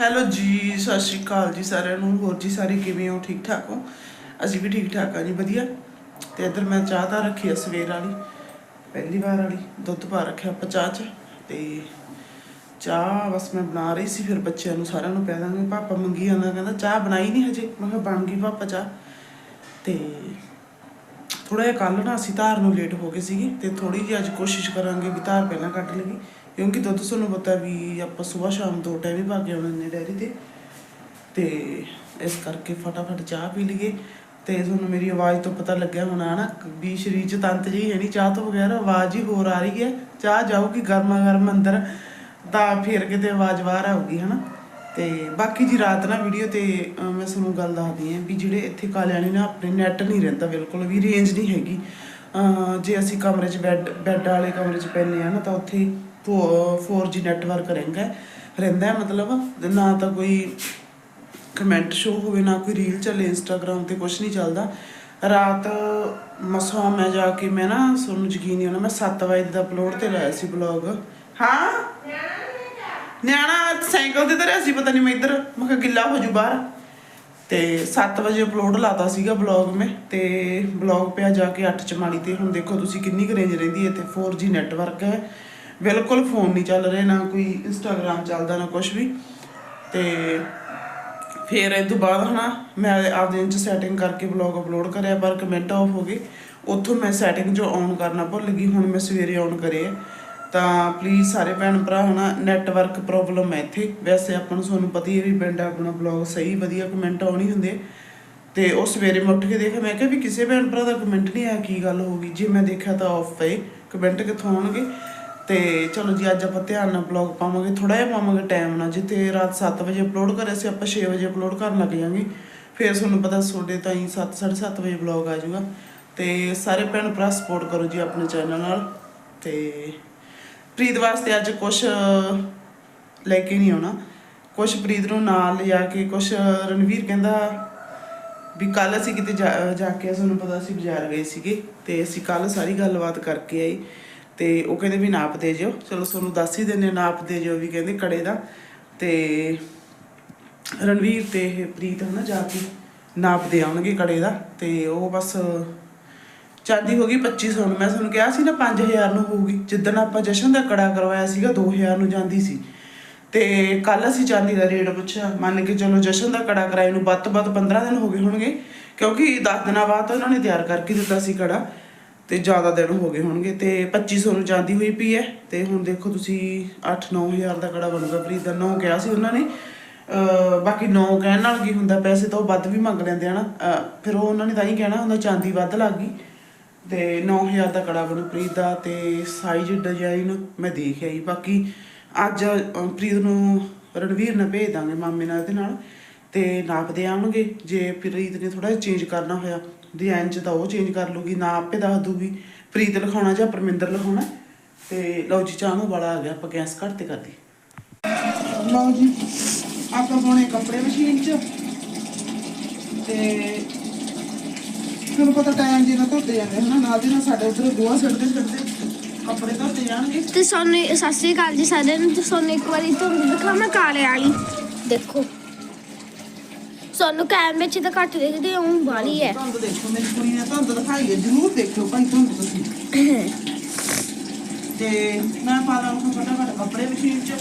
Hello ਜੀ, ਸਤਿ ਸ਼੍ਰੀ ਅਕਾਲ ਜੀ ਸਾਰਿਆਂ ਨੂੰ। ਹੋਰ ਜੀ ਸਾਰੇ ਕਿਵੇਂ ਹੋ? ਠੀਕ ਠਾਕ ਹੋ? ਅਸੀਂ ਵੀ ਠੀਕ ਠਾਕ ਆ ਜੀ, ਵਧੀਆ। ਤੇ ਇੱਧਰ ਮੈਂ ਚਾਹ ਤਾਂ ਰੱਖੀ ਆ ਸਵੇਰ ਵਾਲੀ, ਪਹਿਲੀ ਵਾਰ ਵਾਲੀ। ਦੁੱਧ ਪਾ ਰੱਖਿਆ ਆਪਾਂ ਚਾਹ 'ਚ। ਤੇ ਚਾਹ ਬਸ ਮੈਂ ਬਣਾ ਰਹੀ ਸੀ, ਫਿਰ ਬੱਚਿਆਂ ਨੂੰ ਸਾਰਿਆਂ ਨੂੰ ਕਹਿ ਦਾਂਗੇ, ਪਾਪਾ ਮੰਗੀ ਜਾਂਦਾ। ਕਹਿੰਦਾ, ਚਾਹ ਬਣਾਈ ਨਹੀਂ ਹਜੇ। ਮੈਂ ਕਿਹਾ, ਬਣ ਗਈ ਪਾਪਾ ਚਾਹ। ਤੇ ਥੋੜਾ ਜਿਹਾ ਕੱਲ ਨਾ ਅਸੀਂ ਧਾਰ ਨੂੰ ਲੇਟ ਹੋ ਗਏ ਸੀਗੇ, ਤੇ ਥੋੜੀ ਜਿਹੀ ਅੱਜ ਕੋਸ਼ਿਸ਼ ਕਰਾਂਗੇ ਵੀ ਧਾਰ ਪਹਿਲਾਂ ਕੱਢ ਲਈਏ। ਕਿਉਂਕਿ ਦੁੱਧ ਤੁਹਾਨੂੰ ਪਤਾ ਵੀ ਆਪਾਂ ਸਵੇਰ ਸ਼ਾਮ ਦੋ ਟਾਈਮ ਹੀ ਪਾ ਕੇ ਆਉਣੇ ਨੇ ਡੈਰੀ ਤੇ ਤੇ ਇਸ ਕਰਕੇ ਫਟਾਫਟ ਚਾਹ ਪੀ ਲਈਏ। ਤੇ ਤੁਹਾਨੂੰ ਮੇਰੀ ਆਵਾਜ਼ ਤੋਂ ਪਤਾ ਲੱਗਿਆ ਹੋਣਾ ਨਾ ਵੀ ਸਰੀਰ 'ਚ ਤੰਤ ਜੀ ਹੈ ਨਹੀਂ ਚਾਹ ਤੋਂ ਬਗੈਰ ਆਵਾਜ਼ ਹੀ ਹੋਰ ਆ ਰਹੀ ਹੈ। ਚਾਹ ਜਾਊਗੀ ਗਰਮਾ ਗਰਮ ਅੰਦਰ, ਤਾਂ ਫਿਰ ਕਿਤੇ ਆਵਾਜ਼ ਬਾਹਰ ਆਊਗੀ, ਹਨਾ? ਤੇ ਬਾਕੀ ਜੀ ਰਾਤ ਨਾ ਵੀਡੀਓ ਤੇ ਮੈਂ ਤੁਹਾਨੂੰ ਗੱਲ ਦੱਸਦੀ ਹਾਂ ਵੀ ਜਿਹੜੇ ਇੱਥੇ ਕਾਲਿਆਂ ਨੇ ਨਾ ਆਪਣੇ ਨੈਟ ਨਹੀਂ ਰਹਿੰਦਾ ਬਿਲਕੁਲ ਵੀ ਰੇਂਜ ਨਹੀਂ ਹੈਗੀ। ਜੇ ਅਸੀਂ ਕਮਰੇ 'ਚ ਬੈੱਡ ਬੈੱਡ ਵਾਲੇ ਕਮਰੇ 'ਚ ਪੈਂਦੇ ਆ ਨਾ ਤਾਂ ਉੱਥੇ 4G ਨੈਟਵਰਕ ਰਹਿੰਦਾ ਰਹਿੰਦਾ ਮਤਲਬ ਨਾ ਤਾਂ ਕੋਈ ਕਮੈਂਟ ਸ਼ੋ ਹੋਵੇ ਨਾ ਕੋਈ ਰੀਲ ਚੱਲੇ ਇੰਸਟਾਗ੍ਰam ਤੇ ਕੁਝ ਨਹੀਂ ਚੱਲਦਾ। ਰਾਤ ਮਸਾ ਮੈਂ ਜਾ ਕੇ ਮੈਂ ਨਾ ਤੁਹਾਨੂੰ ਯਕੀਨ ਨਹੀਂ ਹੋਣਾ ਮੈਂ 7 ਵਜੇ ਦਾ ਅਪਲੋਡ ਤੇ ਲਾਇਆ ਸੀ ਬਲੌਗ ਹਾਂ? ਨਿਆਣਾ ਸਾਈਕਲ ਤੇ ਧਰਿਆ ਸੀ ਪਤਾ ਨਹੀਂ ਮੈਂ ਇੱਧਰ ਮੈਂ ਕਿਹਾ ਗਿੱਲਾ ਹੋ ਜੂ ਬਾਹਰ। ਤੇ 7 ਵਜੇ ਅਪਲੋਡ ਲਾਤਾ ਸੀਗਾ ਬਲੌਗ ਮੈਂ, ਤੇ ਬਲੌਗ ਪਿਆ ਜਾ ਕੇ 8 ਚਮਾਲੀ ਤੇ। ਹੁਣ ਦੇਖੋ ਤੁਸੀਂ ਕਿੰਨੀ ਕੁ ਰੇਂਜ ਰਹਿੰਦੀ ਹੈ ਤੇ 4G ਨੈਟਵਰਕ ਹੈ। ਬਿਲਕੁਲ ਫੋਨ ਨਹੀਂ ਚੱਲ ਰਿਹਾ, ਨਾ ਕੋਈ ਇੰਸਟਾਗ੍ਰam ਚੱਲਦਾ, ਨਾ ਕੁਝ ਵੀ। ਤੇ ਫਿਰ ਇਹ ਤੋਂ ਬਾਅਦ ਹਨਾ, ਮੈਂ ਆਪਦੇ ਇੰਚ ਸੈਟਿੰਗ ਕਰਕੇ ਬਲੌਗ ਅਪਲੋਡ ਕਰਿਆ, ਪਰ ਕਮੈਂਟ ਆਫ ਹੋ ਗਏ। ਉੱਥੋਂ ਮੈਂ ਸੈਟਿੰਗ ਜੋ ਔਨ ਕਰਨਾ ਭੁੱਲ ਗਈ, ਹੁਣ ਮੈਂ ਸਵੇਰੇ ਔਨ ਕਰੇ ਆ। ਤਾਂ ਪਲੀਜ਼ ਸਾਰੇ ਭੈਣ ਭਰਾ ਹਨਾ ਨੈਟਵਰਕ ਪ੍ਰੋਬਲਮ ਹੈ ਇੱਥੇ। ਵੈਸੇ ਆਪਾਂ ਨੂੰ ਤੁਹਾਨੂੰ ਪਤਾ ਹੀ ਵੀ ਪਿੰਡ ਆਪਣਾ ਬਲੌਗ ਸਹੀ, ਵਧੀਆ ਕਮੈਂਟ ਆਉਣੀ ਹੁੰਦੇ ਤੇ ਉਹ ਸਵੇਰੇ ਮੈਂ ਉੱਠ ਕੇ ਦੇਖਿਆ, ਮੈਂ ਕਿਹਾ ਵੀ ਕਿਸੇ ਭੈਣ ਭਰਾ ਦਾ ਕਮੈਂਟ ਨਹੀਂ ਆਇਆ, ਕੀ ਗੱਲ ਹੋ ਗਈ? ਜੇ ਮੈਂ ਦੇਖਿਆ ਤਾਂ ਆਫ ਪਏ ਕਮੈਂਟ ਕਿੱਥੋਂ ਆਉਣਗੇ? ਤੇ ਚਲੋ ਜੀ, ਅੱਜ ਆਪਾਂ ਧਿਆਨ ਨਾਲ ਬਲੌਗ ਪਾਵਾਂਗੇ। ਥੋੜਾ ਜਿਹਾ ਪਾਵਾਂਗੇ ਟਾਈਮ ਨਾਲ, ਜਿੱਥੇ ਰਾਤ 7 ਵਜੇ ਅਪਲੋਡ ਕਰਿਆ ਸੀ, ਆਪਾਂ 6 ਵਜੇ ਅਪਲੋਡ ਕਰਨ ਲੱਗ ਜਾਾਂਗੇ। ਫਿਰ ਤੁਹਾਨੂੰ ਪਤਾ ਤੁਹਾਡੇ ਤਾਈਂ 7 7:30 ਵਜੇ ਬਲੌਗ ਆ ਜਾਊਗਾ। ਤੇ ਸਾਰੇ ਭੈਣ ਭਰਾ ਸਪੋਰਟ ਕਰੋ ਜੀ ਆਪਣੇ ਚੈਨਲ ਨਾਲ। ਤੇ ਪ੍ਰੀਤ ਵਾਸਤੇ ਅੱਜ ਕੁਝ ਲੈ ਕੇ ਨਹੀਂ ਆਉਣਾ। ਕੁਝ ਪ੍ਰੀਤ ਨੂੰ ਨਾਲ ਲਿਜਾ ਕੇ ਕੁਝ ਰਣਵੀਰ ਕਹਿੰਦਾ ਵੀ ਕੱਲ ਅਸੀਂ ਕਿਤੇ ਜਾ ਜਾ ਕੇ ਸਾਨੂੰ ਪਤਾ ਅਸੀਂ ਬਾਜ਼ਾਰ ਗਏ ਸੀਗੇ ਤੇ ਅਸੀਂ ਕੱਲ ਸਾਰੀ ਗੱਲਬਾਤ ਕਰਕੇ ਆਈ ਤੇ ਉਹ ਕਹਿੰਦੇ ਵੀ ਨਾਪ ਦੇ ਜਿਓ। ਚਲੋ ਤੁਹਾਨੂੰ ਦੱਸ ਹੀ ਦਿੰਨੇ ਨਾਪ ਦੇ ਜਿਓ ਵੀ ਕਹਿੰਦੇ ਕੜੇ ਦਾ। ਤੇ ਰਣਵੀਰ ਤੇ ਪ੍ਰੀਤ ਹਨਾ ਜਾ ਕੇ ਨਾਪ ਦੇ ਆਉਣਗੇ ਕੜੇ ਦਾ। ਤੇ ਉਹ ਬਸ ਚਾਂਦੀ ਹੋ ਗਈ 2500 ਨੂੰ। ਮੈਂ ਤੁਹਾਨੂੰ ਕਿਹਾ ਸੀ ਨਾ 5000 ਨੂੰ ਹੋਊਗੀ। ਜਿੱਦਣ ਆਪਾਂ ਜਸ਼ਨ ਦਾ ਕੜਾ ਕਰਵਾਇਆ ਸੀਗਾ 2000 ਨੂੰ ਜਾਂਦੀ ਸੀ। ਤੇ ਕੱਲ ਅਸੀਂ ਚਾਂਦੀ ਦਾ ਰੇਟ ਪੁੱਛਿਆ। ਮੰਨ ਕੇ ਚਲੋ ਜਸ਼ਨ ਦਾ ਕੜਾ ਕਰਾਏ ਨੂੰ ਵੱਧ ਤੋਂ ਵੱਧ 15 ਦਿਨ ਹੋ ਗਏ ਹੋਣਗੇ, ਕਿਉਂਕਿ 10 ਦਿਨਾਂ ਬਾਅਦ ਉਹਨਾਂ ਨੇ ਤਿਆਰ ਕਰਕੇ ਦਿੱਤਾ ਸੀ ਕੜਾ, ਤੇ ਜ਼ਿਆਦਾ ਦਿਨ ਹੋ ਗਏ ਹੋਣਗੇ। ਤੇ 2500 ਨੂੰ ਜਾਂਦੀ ਹੋਈ ਪਈ ਹੈ। ਤੇ ਹੁਣ ਦੇਖੋ ਤੁਸੀਂ 8-9000 ਦਾ ਕੜਾ ਬਣੂਗਾ ਪ੍ਰੀਤ ਦਾ 9 ਕਿਹਾ ਸੀ ਉਹਨਾਂ ਨੇ। ਅਹ ਬਾਕੀ 9 ਕਹਿਣ ਨਾਲ ਕੀ ਹੁੰਦਾ, ਪੈਸੇ ਤਾਂ ਉਹ ਵੱਧ ਵੀ ਮੰਗ ਲੈਂਦੇ ਹਨਾ ਫਿਰ ਉਹ ਉਹਨਾਂ ਨੇ ਤਾਂ ਹੀ ਕਹਿਣਾ ਹੁੰਦਾ ਚਾਂਦੀ ਵੱਧ ਲੱਗ ਗਈ। ਤੇ 9000 ਦਾ ਕੜਾ ਬਣੂ ਪ੍ਰੀਤ ਦਾ ਤੇ ਸਾਈਜ਼ ਡਿਜ਼ਾਈਨ ਮੈਂ ਦੇਖ ਆਈ। ਬਾਕੀ ਅੱਜ ਪ੍ਰੀਤ ਨੂੰ ਰਣਵੀਰ ਨਾਲ ਭੇਜ ਦਾਂਗੇ ਮਾਮੇ ਨਾਲ ਇਹਦੇ ਨਾਲ ਤੇ ਨਾਪਦੇ ਆਉਣਗੇ। ਜੇ ਪ੍ਰੀਤ ਨੇ ਥੋੜਾ ਜਿਹਾ ਚੇਂਜ ਕਰਨਾ ਹੋਇਆ ਡਿਜ਼ਾਈਨ ਚ ਤਾਂ ਉਹ ਚੇਂਜ ਕਰ ਲੂਗੀ ਨਾ ਆਪੇ ਦੱਸ ਦੂਗੀ ਪ੍ਰੀਤ ਲਿਖਾਉਣਾ ਜਾਂ ਪਰਮਿੰਦਰ ਲਿਖਾਉਣਾ। ਤੇ ਲਓ ਜੀ, ਚਾਹ ਨੂੰ ਵਾਲਾ ਆ ਗਿਆ, ਆਪਾਂ ਗੈਸ ਘੱਟ ਤੇ ਕਰਦੀ। ਲਓ ਜੀ, ਆਪਾਂ ਪਾਉਣੇ ਕੱਪੜੇ ਮਸ਼ੀਨ 'ਚ ਤੇ ਤੁਹਾਨੂੰ ਪਤਾ ਟਾਈਮ ਜੀ ਨਾਲ ਧੋਤੇ ਜਾਂਦੇ ਹਨਾ ਨਾਲ ਦੀ ਨਾਲ ਸਾਡੇ ਉਧਰ ਗੋਹਾ ਸਿੱਟਦੇ ਸਿੱਟਦੇ ਕੱਪੜੇ ਧੋਤੇ ਜਾਣਗੇ। ਤੇ ਸੋਨੇ ਸਤਿ ਸ਼੍ਰੀ ਅਕਾਲ ਜੀ ਸਾਰਿਆਂ ਨੂੰ ਤੇ ਸੋਨੇ ਇੱਕ ਵਾਰੀ ਤੁਹਾਨੂੰ ਦਿਖਾਵਾਂ ਕਾਲੇ ਵਾਲੀ ਦੇਖੋ। ਸੋਨੂੰ ਕੈਮ ਵਿੱਚ ਤਾਂ ਘੱਟ ਦਿਖਦੀ ਉਹ ਵਾਲੀ ਹੈ। ਧੁੰਦ ਦੇਖੋ ਮੇਰੀ ਕੁੜੀ ਨੇ ਧੁੰਦ ਦਿਖਾਈ ਹੈ ਜ਼ਰੂਰ ਦੇਖਿਓ ਭਾਈ ਧੁੰਦ ਤੁਸੀਂ। ਤੇ ਮੈਂ ਪਾ ਲਾਂ ਫਟਾਫਟ ਕੱਪੜੇ ਮਸ਼ੀਨ 'ਚ।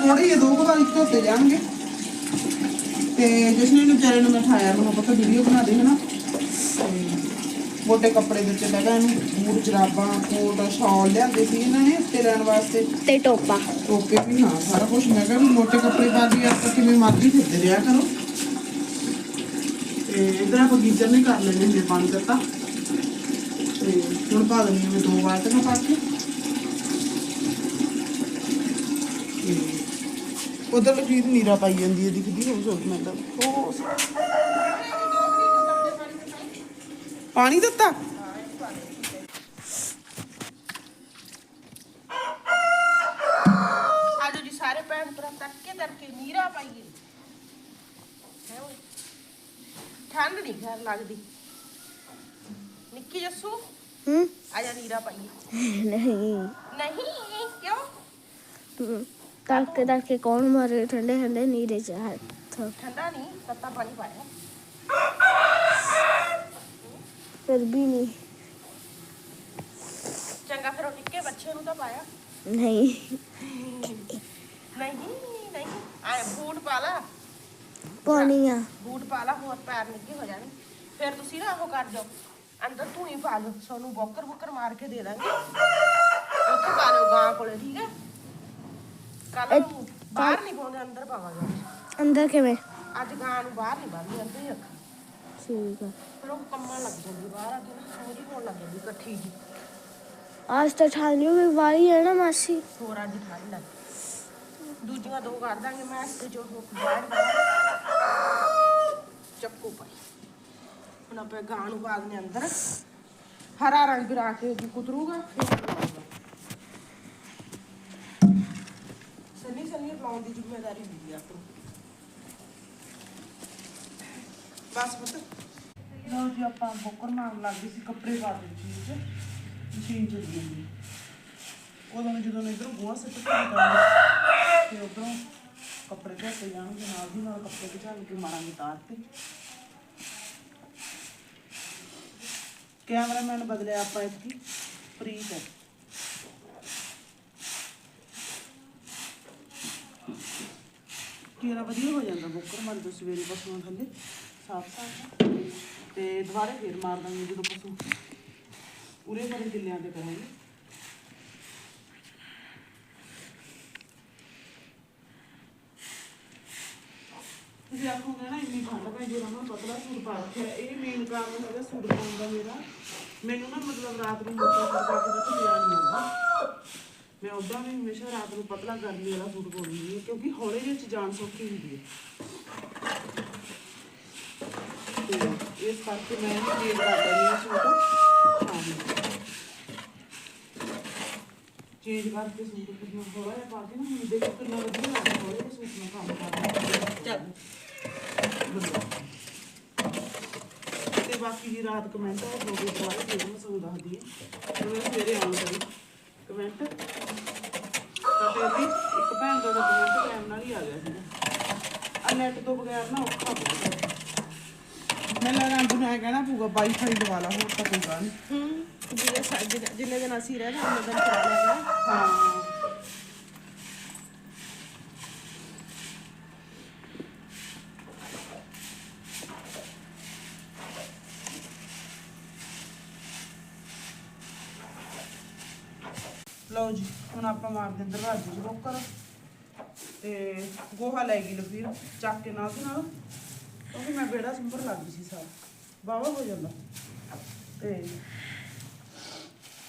ਥੋੜੇ ਜਿਹੇ ਦੋ ਕੁ ਵਾਰੀ ਧੋਤੇ ਜਾਣਗੇ। ਤੇ ਜਸ਼ਨ ਨੂੰ ਵਿਚਾਰੇ ਨੂੰ ਮੈਂ ਠਾਇਆ ਮੈਨੂੰ ਪਤਾ ਵੀਡੀਓ ਬਣਾ ਦੇ ਹਨਾ। ਮੋਟੇ ਕੱਪੜੇ ਦੇ ਚ ਪਹਿਲਾਂ ਇਹਨੂੰ ਬੂਟ ਜਰਾਬਾਂ ਕੋਟ ਸ਼ਾਲ ਲਿਆਂਦੇ ਸੀ ਇਹਨਾਂ ਨੇ ਉੱਤੇ ਲੈਣ ਵਾਸਤੇ। ਤੇ ਟੋਪਾ। ਓਕੇ ਵੀ ਹਾਂ ਸਾਰਾ ਕੁਝ ਮੈਂ ਕਿਹਾ ਵੀ ਮੋਟੇ ਕੱਪੜੇ ਪਾ ਕੇ ਆਪਾਂ ਕਿਵੇਂ ਮਰਜ਼ੀ ਫਿਰਦੇ ਰਿਹਾ ਕਰੋ। ਤੇ ਇਧਰ ਆਪਾਂ ਗੀਜ਼ਰ ਨਹੀਂ ਕਰ ਲੈਣੇ ਹੁੰਦੇ ਪਾਣੀ ਦਿੱਤਾ ਤੇ ਹੁਣ ਪਾ ਦਿੰਦੀ ਹਾਂ ਮੈਂ ਦੋ ਵਾਰ ਤੇ ਪਾ ਕੇ। ਉਧਰ ਲਜੀਤ ਨੀਰਾ ਪਾਈ ਜਾਂਦੀ ਹੈ ਦਿਖਦੀ ਹੋ ਸੋ ਮੈਂ ਤਾਂ ਉਹ ਪਾਣੀ ਦਿੱਤਾ? ਆਜੋ ਜੀ ਸਾਰੇ ਭੈਣ ਭਰਾ ਤੱਕੇ ਤੱਕੇ ਨੀਰਾ ਪਾਈਏ। ਹੈ ਓਏ। ਠੰਡ ਨਹੀਂ ਘਰ ਲੱਗਦੀ। ਨਿੱਕੀ ਜੱਸੂ ਹੂੰ? ਆ ਜਾ ਨੀਰਾ ਪਾਈਏ। ਨਹੀਂ। ਨਹੀਂ ਕਿਉਂ। ਤੜਕੇ ਤੜਕੇ ਕੌਣ ਮਾਰੇ ਠੰਡੇ ਠੰਡੇ ਨੀਰੇ ਚ ਹੱਥ। ਠੰਡਾ ਨਹੀਂ ਤੱਤਾ ਪਾਣੀ ਪਾਇਆ ਫਿਰ ਵੀ ਨਹੀਂ। ਚੰਗਾ ਫਿਰ ਉਹ ਨਿੱਕੇ ਬੱਚੇ ਨੂੰ ਤਾਂ ਪਾਇਆ। ਨਹੀਂ। ਨਹੀਂ ਨਹੀਂ ਆਏ ਬੂਟ ਪਾ ਲਾ। ਆ ਬੂਟ ਪਾ ਲਾ ਹੋਰ ਪੈਰ ਨਿੱਕੇ ਹੋ ਜਾਣੇ। ਫਿਰ ਤੁਸੀਂ ਨਾ ਉਹ ਕਰ ਜਾਓ। ਅੰਦਰ ਤੂੰ ਹੀ ਪਾ ਲਓ। ਸੋਨੂੰ ਬੋਕਰ ਬੁੱਕਰ ਮਾਰ ਕੇ ਦੇ ਦਾਂਗੇ। ਉੱਥੇ ਪਾ ਲਓ ਗਾਂ ਕੋਲੇ ਠੀਕ ਹੈ? ਕੱਲ ਨੂੰ ਬਾਹਰ ਨਹੀਂ ਪਾਉਂਦੇ ਅੰਦਰ ਪਾਵਾਂਗੇ। ਅੰਦਰ ਕਿਵੇਂ? ਅੱਜ ਗਾਂ ਨੂੰ ਬਾਹਰ ਨਹੀਂ ਬੰਨ੍ਹਦੀ ਅੰਦਰ ਹੀ ਠੀਕ ਆ। ਫਿਰ ਉਹ ਕੰਮਾਂ ਲੱਗ ਜਾਂਦੀ ਬਾਹਰ ਆ ਕੇ ਨਾ ਸੋਹਣੀ ਹੋਣ ਲੱਗ ਜਾਂਦੀ ਇਕੱਠੀ ਜੀ। ਅੱਜ ਤਾਂ ਠੰਡੀ ਵੀ ਵਾਲੀ ਹੈ ਨਾ ਮਾਸੀ। ਹੋਰ ਅੱਜ ਠੰਡ ਲੱਗ ਦੂਜੀਆਂ ਦੋ ਕਰ ਦਾਂਗੇ ਮੈਂ ਤੇ ਜੋ ਹੋ ਬਾਹਰ ਚੱਕੂ ਪਾਈ ਹੁਣ ਆਪਾਂ ਗਾਂ ਨੂੰ ਪਾ ਦਿੰਦੇ ਅੰਦਰ। ਹਰਾ ਰੰਗ ਰਾ ਕੇ ਜੀ ਕੁਤਰੂਗਾ ਫਿਰ ਬਣਾਊਗਾ। ਸੰਨੀ ਦੀ ਜ਼ਿੰਮੇਵਾਰੀ ਹੁੰਦੀ ਆ ਆਪਣੀ। ਬਸ ਪੁੱਤ। ਲਓ ਜੀ, ਆਪਾਂ ਬੋਕਰ ਮਾਰਨ ਲੱਗ ਗਏ ਸੀ ਕੱਪੜੇ ਪਾ ਦੇ ਚੀਜ਼ ਮਸ਼ੀਨ ਚ ਦੀ ਉਦੋਂ ਨੂੰ ਜਦੋਂ ਇਧਰੋਂ ਗੋਹਾ ਸਿੱਟ ਕੇ ਨਿਕਲਣਾ ਤੇ ਉਧਰੋਂ ਕੱਪੜੇ ਧੋਤੇ ਜਾਣਗੇ, ਨਾਲ ਦੀ ਨਾਲ ਕੱਪੜੇ ਵਿਚਾਲ ਕੇ ਮਾਰਾਂਗੇ ਤਾਰ ਤੇ ਕੈਮਰਾਮੈਨ ਬਦਲਿਆ ਆਪਾਂ ਇੱਥੇ ਪ੍ਰੀਤ ਹੈ। ਕੀਰਾ ਵਧੀਆ ਹੋ ਜਾਂਦਾ ਬੁੱਕਰ ਮਨ ਤੋਂ ਸਵੇਰੇ ਪਸ਼ੂਆਂ ਥੱਲੇ। ਸਾਫ਼ ਸਾਫ਼ ਤੇ ਦੁਬਾਰੇ ਫੇਰ ਮਾਰ ਦਾਂਗੇ ਜਦੋਂ ਪਸ਼ੂ ਉਰੇ ਪਰੇ ਕਿੱਲਿਆਂ ਤੇ ਕਰਾਂਗੇ। ਤੁਸੀਂ ਆਖੋਗੇ ਨਾ ਇੰਨੀ ਠੰਡ ਪੈ ਜਿਹੜਾ ਮੈਂ ਪਤਲਾ ਸੂਟ ਪਾ ਰੱਖਿਆ। ਇਹ ਮੇਨ ਕਾਰਨ ਹੈਗਾ ਸੂਟ ਪਾਉਣ ਦਾ ਮੇਰਾ। ਮੈਨੂੰ ਨਾ ਮਤਲਬ ਰਾਤ ਨੂੰ ਮੋਟਾ ਸੂਟ ਪਾ ਕੇ ਤਾਂ ਲਿਆ ਨਹੀਂ ਆਉਂਦਾ ਮੈਂ ਉਦਾਂ ਵੀ ਹਮੇਸ਼ਾ ਰਾਤ ਨੂੰ ਪਤਲਾ ਗਰਮੀ ਵਾਲਾ ਸੂਟ ਪਾਉਂਦੀ ਹਾਂ, ਕਿਉਂਕਿ ਹੌਲੇ ਜਿਹੇ ਚ ਜਾਨ ਸੌਖੀ ਹੁੰਦੀ ਹੈ। ਤੇ ਇਸ ਕਰਕੇ ਮੈਂ ਚੇਂਜ ਕਰ ਦਿੰਦੀ ਹਾਂ ਸੂਟ ਹਾਂ ਚੇਂਜ ਕਰਕੇ ਸੂਟ ਕਿੰਨਾ ਹੌਲਾ ਜਿਹਾ ਪਾ ਕੇ ਨਾ ਹੁਣ ਦੇਖੋ ਕਿੰਨਾ ਵਧੀਆ ਲੱਗਦਾ ਹੌਲੇ ਜਿਹੇ ਸੂਟ ਨਾਲ ਕੰਮ ਕਰਨਾ ਚੱਲ ਤੇ ਬਾਕੀ ਦੀ ਰਾਤ ਕਮੈਂਟ ਹੋ ਗਏ ਦੁਬਾਰਾ ਫਿਰ ਮੈਂ ਤੁਹਾਨੂੰ ਦੱਸਦੀ ਹਾਂ ਤੇ ਮੈਂ ਸਵੇਰੇ ਆਉਣ ਕਰੀ ਕਮੈਂਟ ਤਾਂ ਫਿਰ ਵੀ ਇੱਕ ਭੈਣ ਦਾ ਕਮੈਂਟ ਟਾਈਮ ਨਾਲ ਹੀ ਆ ਗਿਆ ਸੀਗਾ ਆ ਨੈਟ ਤੋਂ ਬਗੈਰ ਨਾ ਔਖਾ ਬਹੁਤ ਹੈ ਮੈਂ ਲਗਾ ਅੰਦੂ ਨੇ ਕਹਿਣਾ ਪੂਗਾ ਵਾਈਫਾਈ ਲਵਾ ਲਾ ਹੋਰ ਤਾਂ ਕੋਈ ਗੱਲ ਨਹੀਂ ਹੂੰ ਜਿੰਨੇ ਸਾਡੇ ਜਿੰਨੇ ਦਿਨ ਅਸੀਂ ਰਹਿਣਾ ਉਹਨੇ ਦਿਨ ਚਲਾ ਲੈਣਾ। ਹਾਂ ਲਓ ਜੀ ਹੁਣ ਆਪਾਂ ਮਾਰਦੇ ਹਾਂ ਦਰਵਾਜ਼ੇ 'ਚ ਰੋਕਰ ਤੇ ਗੋਹਾ ਲੈ ਗਈ ਲਫੀਰ ਚੱਕ ਕੇ ਨਾਲ ਦੀ ਨਾਲ। ਕਿਉਂਕਿ ਮੈਂ ਬੇੜਾ ਸੰਭਰ ਲੱਗ ਗਈ ਸੀ ਸਾਰਾ ਬਾਵਾ ਹੋ ਜਾਂਦਾ। ਤੇ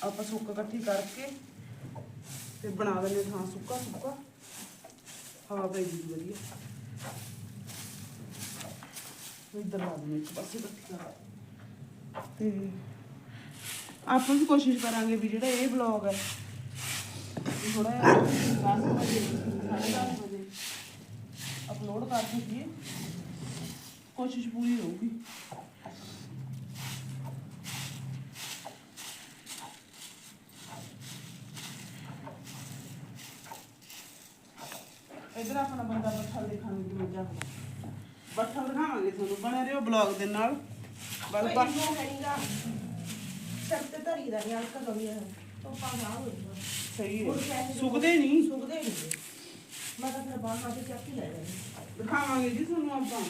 ਆਪਾਂ ਸੁੱਕ ਇਕੱਠੀ ਕਰਕੇ ਤੇ ਬਣਾ ਦਿੰਦੇ ਥਾਂ ਸੁੱਕਾ ਸੁੱਕਾ। ਹਾਂ ਪੈ ਜੀ ਵਧੀਆ ਇੱਧਰ ਲਾ ਦਿੰਦੇ ਇੱਕ ਪਾਸੇ ਇਕੱਠੀ ਕਰ ਤੇ ਆਪਾਂ ਵੀ ਕੋਸ਼ਿਸ਼ ਕਰਾਂਗੇ ਵੀ ਜਿਹੜਾ ਇਹ ਬਲੌਗ ਹੈ ਥੋੜਾ ਜਿਹਾ 10 ਵਜੇ 10:30 ਵਜੇ ਅਪਲੋਡ ਕਰ ਸਕੀਏ। ਕੋਸ਼ਿਸ਼ ਪੂਰੀ ਹੋਊਗੀ ਇਧਰ ਆਪਣਾ ਬੰਦਾ ਬੱਠਲ ਦੇਖਾਂਗੇ ਕਿਵੇਂ ਜਾ ਬੱਠਲ ਦਿਖਾਵਾਂਗੇ ਤੁਹਾਨੂੰ ਬਣੇ ਰਹੋ ਬਲੌਗ ਦੇ ਨਾਲ। ਬਲ ਉਹ ਹੈਗਾ ਸਿਰ ਤੇ ਧਰੀ ਦਾ ਯਾਰ ਕਦੋਂ ਵੀ ਤੋਂ ਪਾਗਾ ਹੋ ਜਾਂਦਾ ਸਹੀ ਹੈ। ਸੁੱਕਦੇ ਨਹੀਂ? ਸੁੱਕਦੇ ਨਹੀਂ। ਮੈਂ ਤਾਂ ਫਿਰ ਬਾਹਰ ਆ ਕੇ ਚੱਕ ਹੀ ਲੈ ਜਾਣੀ ਦਿਖਾਵਾਂਗੇ ਜੀ ਤੁਹਾਨੂੰ ਆਪਾਂ।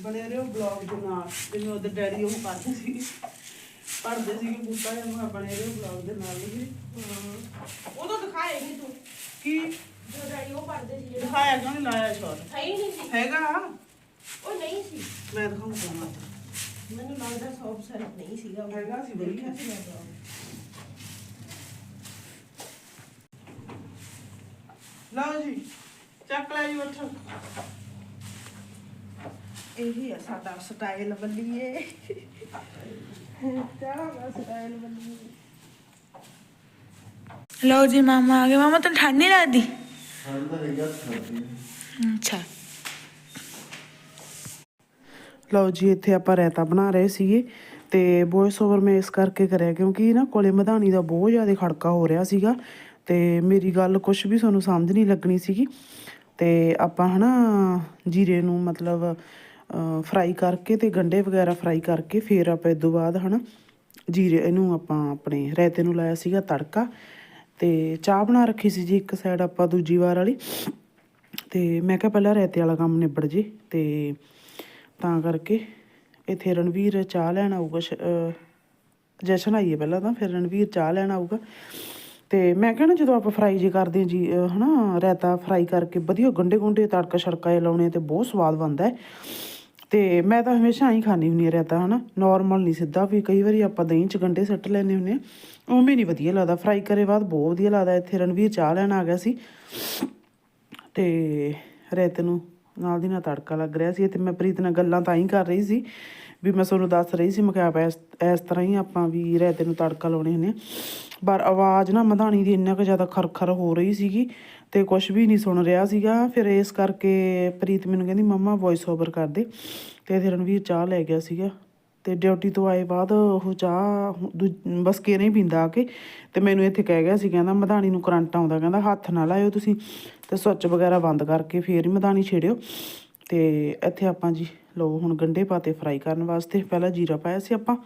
ਬਣੇ ਰਹੋ ਬਲੌਗ ਦੇ ਨਾਲ। ਜਿਵੇਂ ਉਹਦੇ ਡੈਡੀ ਉਹ ਕਰਦੇ ਸੀ। ਪੜ੍ਹਦੇ ਸੀ ਕਿ ਬੂਟਾ ਜਿਹਾ ਮੈਂ ਬਣੇ ਰਹੋ ਬਲੌਗ ਦੇ ਨਾਲ ਵੀ ਉਦੋਂ ਦਿਖਾਏ ਨਹੀਂ ਤੂੰ। ਕੀ? ਜੋ ਡੈਡੀ ਉਹ ਪੜਦੇ ਸੀ ਜਿਹੜਾ। ਦਿਖਾਇਆ ਕਿਉਂ ਨਹੀਂ? ਲਾਇਆ ਸ਼ਾਟ ਹੈ ਹੀ ਨਹੀਂ ਸੀ। ਹੈਗਾ? ਉਹ ਨਹੀਂ ਸੀ। ਮੈਂ ਦਿਖਾਉਂਗਾ ਮੈਨੂੰ ਲੱਗਦਾ 100% ਨਹੀਂ ਸੀਗਾ। ਉਹ। ਹੈਗਾ ਸੀ ਬਈ। ਦੇਖਿਆ ਸੀ ਮੈਂ। ਲਓ ਜੀ ਚੱਕ ਲੈ ਜੀ ਉੱਠ ਇਹੀ ਹੈ ਸਾਡਾ ਸਟਾਈਲ ਬੱਲੀਏ। ਕਿਹੜਾ ਸਟਾਈਲ ਬੱਲੀਏ? ਲਓ ਜੀ ਮਾਮਾ ਆ ਗਏ। ਮਾਮਾ ਤੈਨੂੰ ਠੰਡ ਨਹੀਂ ਲੱਗਦੀ? ਠੰਡ ਤਾਂ ਨਹੀਂ ਹੱਥ ਕਰਦੀ ਅੱਛਾ। ਲਓ ਜੀ ਇੱਥੇ ਆਪਾਂ ਰਾਇਤਾ ਬਣਾ ਰਹੇ ਸੀਗੇ ਤੇ ਵੌਇਸ ਓਵਰ ਮੈਂ ਇਸ ਕਰਕੇ ਕਰਿਆ ਕਿਉਂਕਿ ਨਾ ਕੋਲੇ ਮਧਾਣੀ ਦਾ ਬਹੁਤ ਜ਼ਿਆਦਾ ਖੜਕਾ ਹੋ ਰਿਹਾ ਸੀਗਾ ਤੇ ਮੇਰੀ ਗੱਲ ਕੁਝ ਵੀ ਤੁਹਾਨੂੰ ਸਮਝ ਨਹੀਂ ਲੱਗਣੀ ਸੀਗੀ ਤੇ ਆਪਾਂ ਹਨਾ ਜੀਰੇ ਨੂੰ ਮਤਲਬ ਫਰਾਈ ਕਰਕੇ ਤੇ ਗੰਡੇ ਵਗੈਰਾ ਫਰਾਈ ਕਰਕੇ ਫਿਰ ਆਪਾਂ ਇਸ ਤੋਂ ਬਾਅਦ ਹਨਾ ਜੀਰੇ, ਇਹਨੂੰ ਆਪਾਂ ਆਪਣੇ ਰਾਇਤੇ ਨੂੰ ਲਾਇਆ ਸੀਗਾ ਤੜਕਾ ਤੇ ਚਾਹ ਬਣਾ ਰੱਖੀ ਸੀ ਜੀ ਇੱਕ ਸਾਈਡ ਆਪਾਂ ਦੂਜੀ ਵਾਰ ਵਾਲੀ ਤੇ ਮੈਂ ਕਿਹਾ ਪਹਿਲਾਂ ਰਾਇਤੇ ਵਾਲਾ ਕੰਮ ਨਿਬੜ ਜੇ ਤੇ ਤਾਂ ਕਰਕੇ ਇੱਥੇ ਰਣਵੀਰ ਚਾਹ ਲੈਣ ਆਊਗਾ ਸ਼- ਜਸ਼ਨ ਆਈਏ ਪਹਿਲਾਂ ਤਾਂ, ਫਿਰ ਰਣਵੀਰ ਚਾਹ ਲੈਣ ਆਊਗਾ ਤੇ ਮੈਂ ਕਿਹਾ ਨਾ ਜਦੋਂ ਆਪਾਂ ਫਰਾਈ ਜੇ ਕਰਦੇ ਹਾਂ ਜੀ, ਅਹ ਹਨਾ ਰਾਇਤਾ ਫਰਾਈ ਕਰਕੇ ਵਧੀਆ ਗੰਡੇ ਗੁੰਡੇ ਤੜਕਾ ਛੜਕਾ ਜਿਹਾ ਲਾਉਣੇ ਤੇ ਬਹੁਤ ਸਵਾਦ ਬਣਦਾ ਹੈ। ਤੇ ਮੈਂ ਤਾਂ ਹਮੇਸ਼ਾ ਹੀ ਖਾਣੀ ਹੁੰਦੀ ਹਾਂ ਰਾਇਤਾ, ਹਨਾ? ਨਾਰਮਲ ਨਹੀਂ ਸਿੱਧਾ ਵੀ, ਕਈ ਵਾਰੀ ਆਪਾਂ ਦਹੀਂ ਚ ਗੰਡੇ ਸੱਟ ਲੈਨੇ ਹੁੰਦੇ ਆ ਉਵੇਂ ਨਹੀਂ ਵਧੀਆ ਲੱਗਦਾ। ਫਰਾਈ ਕਰੇ ਬਾਅਦ ਬਹੁਤ ਵਧੀਆ ਲੱਗਦਾ। ਇੱਥੇ ਰਣਵੀਰ ਚਾਹ ਲੈਣ ਆ ਗਿਆ ਸੀ। ਤੇ ਰਾਇਤੇ ਨੂੰ ਨਾਲ ਦੀ ਨਾਲ ਤੜਕਾ ਲੱਗ ਰਿਹਾ ਸੀ। ਤੇ ਮੈਂ ਪ੍ਰੀਤ ਨਾਲ ਗੱਲਾਂ ਤਾਂ ਹੀ ਕਰ ਰਹੀ ਸੀ। ਵੀ ਮੈਂ ਤੁਹਾਨੂੰ ਦੱਸ ਰਹੀ ਸੀ, ਮੈਂ ਕਿਹਾ ਆਪਾਂ ਇਸ ਤਰ੍ਹਾਂ ਹੀ ਆਪਾਂ ਵੀ ਰਾਇਤੇ ਨੂੰ ਤੜਕਾ ਲਾਉਣੇ ਹੁੰਦੇ ਆ ਪਰ ਆਵਾਜ਼ ਨਾ ਮਧਾਣੀ ਦੀ ਇੰਨਾ ਕੁ ਜ਼ਿਆਦਾ ਖਰਖਰ ਹੋ ਰਹੀ ਸੀਗੀ ਤੇ ਕੁਝ ਵੀ ਨਹੀਂ ਸੁਣ ਰਿਹਾ ਸੀਗਾ। ਫਿਰ ਇਸ ਕਰਕੇ ਪ੍ਰੀਤ ਮੈਨੂੰ ਕਹਿੰਦੀ, ਮੰਮਾ ਵੌਇਸ ਓਵਰ ਕਰ ਦੇ। ਤੇ ਫਿਰ ਰਣਵੀਰ ਚਾਹ ਲੈ ਗਿਆ ਸੀਗਾ। ਤੇ ਡਿਊਟੀ ਤੋਂ ਆਏ ਬਾਅਦ ਉਹ ਚਾਹ ਦੂ- ਬਸ ਕੇ ਨਹੀਂ ਪੀਂਦਾ ਆ ਕੇ। ਤੇ ਮੈਨੂੰ ਇੱਥੇ ਕਹਿ ਗਿਆ ਸੀ, ਕਹਿੰਦਾ, ਮਧਾਣੀ ਨੂੰ ਕਰੰਟ ਆਉਂਦਾ। ਕਹਿੰਦਾ, ਹੱਥ ਨਾ ਲਾਇਓ ਤੁਸੀਂ ਤੇ ਸੁੱਚ ਵਗੈਰਾ ਬੰਦ ਕਰਕੇ ਫੇਰ ਹੀ ਮਧਾਣੀ ਛੇੜਿਓ। ਤੇ ਇੱਥੇ ਆਪਾਂ ਜੀ, ਲਓ ਹੁਣ ਗੰਡੇ ਪਾਤੇ ਫਰਾਈ ਕਰਨ ਵਾਸਤੇ। ਪਹਿਲਾਂ ਜੀਰਾ ਪਾਇਆ ਸੀ ਆਪਾਂ।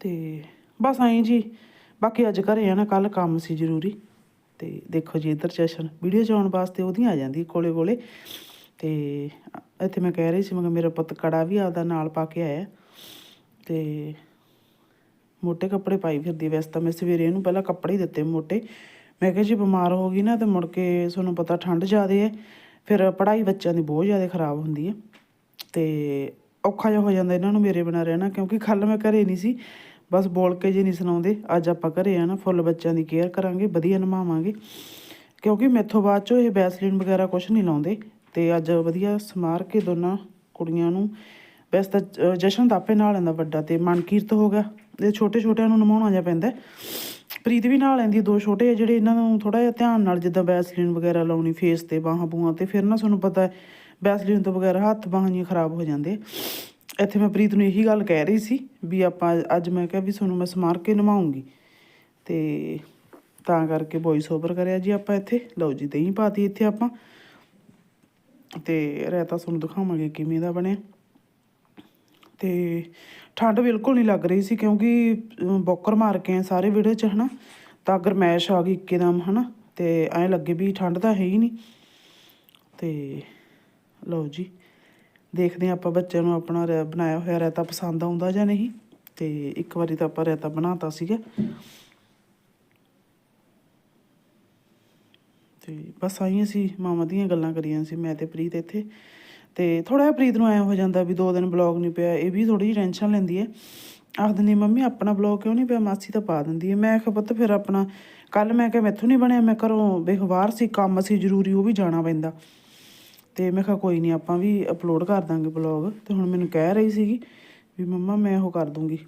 ਤੇ ਬਸ ਐਂ ਜੀ, ਬਾਕੀ ਅੱਜ ਘਰੇ ਆ ਨਾ ਕੱਲ ਕੰਮ ਸੀ ਜ਼ਰੂਰੀ। ਤੇ ਦੇਖੋ ਜੀ, ਇੱਧਰ ਜਸ਼ਨ ਵੀਡੀਓ 'ਚ ਵਾਸਤੇ ਉਹਦੀਆਂ ਆ ਜਾਂਦੀ ਕੋਲੇ ਕੋਲੇ। ਤੇ ਇੱਥੇ ਮੈਂ ਕਹਿ ਰਹੀ ਸੀ, ਮੈਂ ਕਿਹਾ ਮੇਰਾ ਪੁੱਤ ਕੜਾ ਵੀ ਆਪਦਾ ਨਾਲ ਪਾ ਕੇ ਆਇਆ। ਤੇ ਮੋਟੇ ਕੱਪੜੇ ਪਾਈ ਫਿਰਦੀ ਵੈਸੇ ਤਾਂ ਮੈਂ ਸਵੇਰੇ ਇਹਨੂੰ ਪਹਿਲਾਂ ਕੱਪੜੇ ਹੀ ਦਿੱਤੇ ਮੋਟੇ। ਮੈਂ ਕਿਹਾ ਜੀ, ਬਿਮਾਰ ਹੋ ਗਈ ਨਾ ਤੇ ਮੁੜ ਕੇ ਤੁਹਾਨੂੰ ਪਤਾ ਠੰਡ ਜ਼ਿਆਦੇ ਹੈ ਫਿਰ ਪੜ੍ਹਾਈ ਬੱਚਿਆਂ ਦੀ ਬਹੁਤ ਜ਼ਿਆਦਾ ਖਰਾਬ ਹੁੰਦੀ ਹੈ ਤੇ ਔਖਾ ਜਿਹਾ ਹੋ ਜਾਂਦਾ ਇਹਨਾਂ ਨੂੰ ਮੇਰੇ ਬਿਨਾਂ ਰਹਿਣਾ, ਕਿਉਂਕਿ ਕੱਲ ਮੈਂ ਘਰੇ ਨਹੀਂ ਸੀ। ਬਸ ਬੋਲ ਕੇ ਜੇ ਨਹੀਂ ਸੁਣਾਉਂਦੇ, ਅੱਜ ਆਪਾਂ ਘਰੇ ਆ ਨਾ, ਫੁੱਲ ਬੱਚਿਆਂ ਦੀ ਕੇਅਰ ਕਰਾਂਗੇ, ਵਧੀਆ ਨਿਭਾਵਾਂਗੇ ਕਿਉਂਕਿ ਮੈਥੋਂ ਬਾਅਦ ਚੋਂ ਇਹ ਬੈਸਲਿਨ ਵਗੈਰਾ ਕੁਝ ਨਹੀਂ ਲਾਉਂਦੇ, ਤੇ ਅੱਜ ਵਧੀਆ ਸਮਾਰ ਕੇ ਦੋਨਾਂ ਕੁੜੀਆਂ ਨੂੰ ਵੈਸੇ ਤਾਂ ਜਸ਼ਨ ਤਾਂ ਆਪੇ ਨਹਾ ਲੈਂਦਾ ਵੱਡਾ, ਤੇ ਮਨਕੀਰਤ ਹੋ ਗਿਆ। ਇਹ ਛੋਟੇ ਛੋਟਿਆਂ ਨੂੰ ਨਮਾਉਣਾ ਜਿਹਾ ਪੈਂਦਾ ਪ੍ਰੀਤ ਵੀ ਨਹਾ ਲੈਂਦੀ, ਦੋ ਛੋਟੇ ਆ ਜਿਹੜੇ ਇਹਨਾਂ ਨੂੰ ਥੋੜਾ ਜਿਹਾ ਧਿਆਨ ਨਾਲ ਜਿੱਦਾਂ ਵੈਸਲੀਨ ਵਗੈਰਾ ਲਾਉਣੀ ਫੇਸ ਤੇ ਬਾਹਾਂ ਬੂਹਾਂ ਤੇ, ਫਿਰ ਨਾ ਤੁਹਾਨੂੰ ਪਤਾ ਹੈ ਤੋਂ ਵਗੈਰਾ ਹੱਥ ਬਾਹਾਂ ਜੀ ਖਰਾਬ ਹੋ ਜਾਂਦੇ ਇੱਥੇ ਮੈਂ ਪ੍ਰੀਤ ਨੂੰ ਇਹੀ ਗੱਲ ਕਹਿ ਰਹੀ ਸੀ ਵੀ ਆਪਾਂ ਅੱਜ ਮੈਂ ਕਿਹਾ ਵੀ ਤੁਹਾਨੂੰ ਮੈਂ ਸਮਾਰ ਕੇ ਨਵਾਉਂਗੀ ਤੇ ਤਾਂ ਕਰਕੇ ਵੌਇਸ ਓਵਰ ਕਰਿਆ ਜੀ ਆਪਾਂ ਇੱਥੇ। ਲਓ ਜੀ, ਦਹੀਂ ਪਾਤੀ ਇੱਥੇ ਆਪਾਂ। ਤੇ ਰਾਇਤਾ ਤੁਹਾਨੂੰ ਦਿਖਾਵਾਂਗੇ ਕਿਵੇਂ ਦਾ ਬਣਿਆ। ਤੇ ਠੰਡ ਬਿਲਕੁਲ ਨਹੀਂ ਲੱਗ ਰਹੀ ਸੀ ਕਿਉਂਕਿ ਬੌਕਰ ਮਾਰ ਕੇ ਆ ਸਾਰੇ ਵਿੜੇ ਚ, ਹਨਾ। ਤਾਂ ਗਰਮੈਸ਼ ਆ ਗਈ ਇੱਕਦਮ, ਹਨਾ। ਤੇ ਐਂ ਲੱਗੇ ਵੀ ਠੰਡ ਤਾਂ ਹੈ ਹੀ ਨਹੀਂ। ਤੇ ਲਓ ਜੀ। ਦੇਖਦੇ ਹਾਂ ਆਪਾਂ ਬੱਚਿਆਂ ਨੂੰ ਆਪਣਾ ਰਾਇ- ਬਣਾਇਆ ਹੋਇਆ ਰਾਇਤਾ ਪਸੰਦ ਆਉਂਦਾ ਜਾਂ ਨਹੀਂ। ਤੇ ਇੱਕ ਵਾਰੀ ਤਾਂ ਆਪਾਂ ਰਾਇਤਾ ਬਣਾਤਾ ਸੀਗਾ। ਤੇ ਬਸ ਆਈ ਅਸੀਂ ਮਾਮਾ ਦੀਆਂ ਗੱਲਾਂ ਕਰੀਆਂ ਸੀ ਮੈਂ ਤੇ ਪ੍ਰੀਤ ਇੱਥੇ। ਤੇ ਥੋੜਾ ਜਿਹਾ ਪ੍ਰੀਤ ਨੂੰ ਐਂ ਹੋ ਜਾਂਦਾ ਵੀ ਦੋ ਦਿਨ ਬਲੌਗ ਨਹੀਂ ਪਿਆ, ਇਹ ਵੀ ਥੋੜੀ ਜਿਹੀ ਟੈਨਸ਼ਨ ਲੈਂਦੀ ਹੈ। ਆਖਦੀ ਦਿੰਦੀ ਮੰਮੀ, ਆਪਣਾ ਬਲੌਗ ਕਿਉਂ ਨਹੀਂ ਪਿਆ? ਮਾਸੀ ਤਾਂ ਪਾ ਦਿੰਦੀ ਹੈ। ਮੈਂ ਕਿਹਾ, ਪੁੱਤ, ਫਿਰ ਆਪਣਾ ਕੱਲ ਮੈਂ ਕਿਹਾ ਮੈਥੋਂ ਨਹੀਂ ਬਣਿਆ, ਮੈਂ ਘਰੋਂ ਬੇਖਬਾਰ ਸੀ, ਕੰਮ ਸੀ ਜ਼ਰੂਰੀ, ਉਹ ਵੀ ਜਾਣਾ ਪੈਂਦਾ। ਤੇ ਮੈਂ ਕਿਹਾ ਕੋਈ ਨਹੀਂ ਆਪਾਂ ਵੀ ਅਪਲੋਡ ਕਰ ਦਾਂਗੇ ਬਲੌਗ ਤੇ ਹੁਣ ਮੈਨੂੰ ਕਹਿ ਰਹੀ ਸੀਗੀ ਵੀ ਮੰਮਾ ਮੈਂ ਉਹ ਕਰ ਦੂੰਗੀ।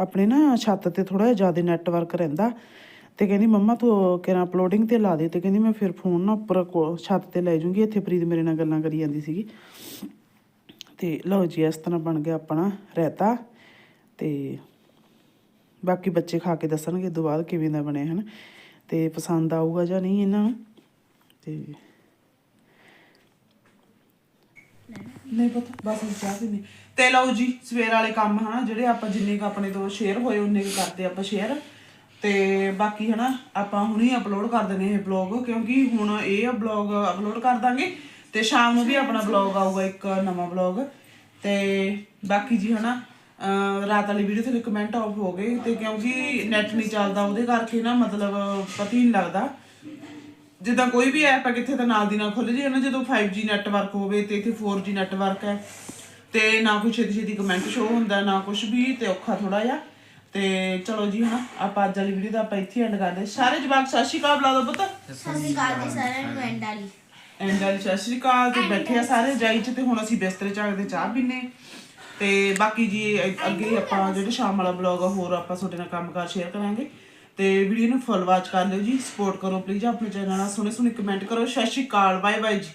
ਆਪਣੇ ਨਾ ਛੱਤ ਤੇ ਥੋੜਾ ਜਿਹਾ ਜ਼ਿਆਦਾ ਨੈਟਵਰਕ ਰਹਿੰਦਾ। ਤੇ ਕਹਿੰਦੀ, ਮੰਮਾ ਤੂੰ ਕਿਹੜਾ ਅਪਲੋਡਿੰਗ ਤੇ ਲਾ ਦੇ। ਤੇ ਕਹਿੰਦੀ, ਮੈਂ ਫਿਰ ਫੋਨ ਨਾ ਉੱਪਰ ਕੋ- ਛੱਤ ਤੇ ਲੈ ਜੂੰਗੀ ਇੱਥੇ ਪ੍ਰੀਤ ਮੇਰੇ ਨਾਲ ਗੱਲਾਂ ਕਰੀ ਜਾਂਦੀ ਸੀਗੀ। ਤੇ ਲਓ ਜੀ, ਇਸ ਤਰ੍ਹਾਂ ਬਣ ਗਿਆ ਆਪਣਾ ਰਹਿਤਾ। ਤੇ ਬਾਕੀ ਬੱਚੇ ਖਾ ਕੇ ਦੱਸਣਗੇ ਤੋਂ ਬਾਅਦ ਕਿਵੇਂ ਦਾ ਬਣਿਆ, ਹਨ? ਤੇ ਪਸੰਦ ਆਊਗਾ ਜਾਂ ਨਹੀਂ ਇਹਨਾਂ ਨੂੰ। ਤੇ ਨਹੀਂ ਪਤਾ, ਬਸ ਅਸੀਂ ਚਾਹ ਪੀਣੀ ਤੇ ਲਓ ਜੀ, ਸਵੇਰ ਵਾਲੇ ਕੰਮ ਹਨਾ, ਜਿਹੜੇ ਆਪਾਂ ਜਿੰਨੇ ਕ ਆਪਣੇ ਤੋਂ ਸ਼ੇਅਰ ਹੋਏ ਉਹਨੇ ਕੁ ਕਰਦੇ ਆਪਾਂ ਸ਼ੇਅਰ ਤੇ ਬਾਕੀ ਹਨਾ, ਆਪਾਂ ਹੁਣੀ ਅਪਲੋਡ ਕਰ ਦਿੰਦੇ ਇਹ ਬਲੌਗ ਕਿਉਂਕਿ ਹੁਣ ਇਹ ਬਲੌਗ ਅਪਲੋਡ ਕਰ ਦਾਂਗੇ। ਤੇ ਸ਼ਾਮ ਨੂੰ ਵੀ ਆਪਣਾ ਬਲੌਗ ਆਊਗਾ, ਇੱਕ ਨਵਾਂ ਬਲੌਗ ਤੇ ਬਾਕੀ ਜੀ ਹਨਾ, ਅਹ ਰਾਤ ਵਾਲੀ ਵੀਡੀਓ ਤੇ ਕਮੈਂਟ ਆਫ ਹੋ ਗਏ। ਤੇ ਕਿਉਂਕਿ ਨੈਟ ਨਹੀਂ ਚੱਲਦਾ, ਉਹਦੇ ਕਰਕੇ ਨਾ ਮਤਲਬ ਪਤਾ ਹੀ ਨਹੀਂ ਲੱਗਦਾ। ਜਿੱਦਾਂ ਕੋਈ ਵੀ ਐਪ ਹੈ ਕਿੱਥੇ ਤਾਂ ਨਾਲ ਦੀ ਨਾਲ ਖੁੱਲ ਜੇ ਨਾ ਜਦੋਂ 5G ਨੈਟਵਰਕ ਹੋਵੇ ਤੇ ਇੱਥੇ 4G ਨੈਟਵਰਕ ਹੈ ਤੇ ਨਾ ਕੋਈ ਛੇਤੀ ਛੇਤੀ ਕਮੈਂਟ ਸ਼ੋ ਹੁੰਦਾ ਨਾ ਕੁਝ ਵੀ ਤੇ ਔਖਾ ਥੋੜਾ ਜਿਹਾ। ਤੇ ਚਲੋ ਜੀ ਹਾਂ ਆਪਾਂ ਅੱਜ ਵਾਲੀ ਵੀਡੀਓ ਦਾ ਆਪਾਂ ਇੱਥੇ ਐਂਡ ਕਰਦੇ। ਸਾਰੇ ਜਵਾਕ ਸਤਿ ਸ਼੍ਰੀ ਅਕਾਲ ਬੁਲਾ ਦੋ ਪੁੱਤ। ਸਤਿ ਸ਼੍ਰੀ ਅਕਾਲ ਜੀ ਸਾਰਿਆਂ ਨੂੰ ਐਂਡ ਵਾਲੀ। ਐਂਡ ਵਾਲੀ ਸਤਿ ਸ਼੍ਰੀ ਅਕਾਲ। ਤੇ ਬੈਠੇ ਆ ਸਾਰੇ ਜਾਈ ਚ ਤੇ ਹੁਣ ਅਸੀਂ ਬਿਸਤਰੇ ਚ ਆ ਕੇ ਤੇ ਚਾਹ ਪੀਨੇ ਤੇ ਬਾਕੀ ਜੀ ਅੱਗੇ ਆਪਾਂ ਜਿਹੜੇ ਸ਼ਾਮ ਵਾਲਾ ਬਲੌਗ ਆ ਹੋਰ ਆਪਾਂ ਤੁਹਾਡੇ ਨਾਲ ਕੰਮਕਾਰ ਸ਼ੇਅਰ ਕਰਾਂਗੇ। ਤੇ ਵੀਡੀਓ ਨੂੰ ਫੁੱਲ ਵਾਚ ਕਰ ਲਿਓ ਜੀ ਸਪੋਰਟ ਕਰੋ ਪਲੀਜ਼ ਆਪਣੇ ਚੈਨਲ ਨਾਲ ਸੋਹਣੇ ਸੋਹਣੇ ਕਮੈਂਟ ਕਰੋ। ਸਤਿ ਸ਼੍ਰੀ ਅਕਾਲ ਬਾਏ ਬਾਏ ਜੀ।